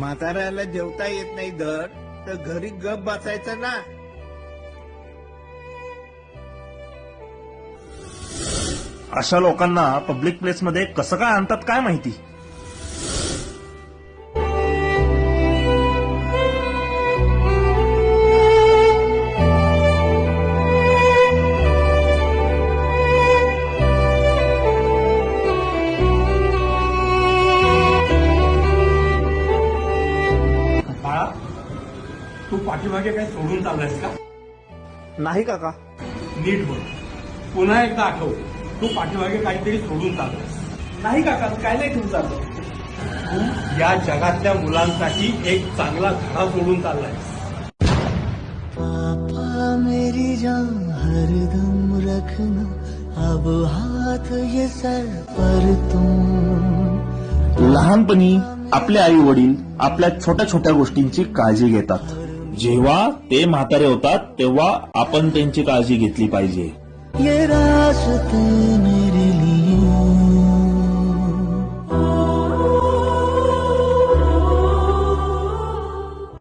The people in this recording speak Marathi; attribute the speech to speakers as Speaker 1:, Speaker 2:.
Speaker 1: म्हाताऱ्याला जेवता येत नाही धड तर घरी गप बसायचं ना.
Speaker 2: अशा लोकांना पब्लिक प्लेसमध्ये कसं काय आणतात काय माहिती?
Speaker 3: तू पाठीमागे काय सोडून चाललायस का?
Speaker 2: नाही काका.
Speaker 3: नीट बघ पुन्हा एकदा आठव. तू पाठीमागे काहीतरी सोडून चाललायस.
Speaker 2: नाही काका काय नाही घेऊन चाललो
Speaker 3: तू या जगातल्या मुलांसाठी एक चांगला धडा सोडून चाललायस.
Speaker 4: पापा मेरी जान हरदम रखना। अब हाथ ये सर पर तुम।
Speaker 5: लहानपणी आपले आई वडील आपल्या छोट्या छोट्या गोष्टींची काळजी घेतात. जेव्हा ते म्हातारे होतात तेव्हा आपण त्यांची काळजी घेतली पाहिजे.
Speaker 4: ये मेरे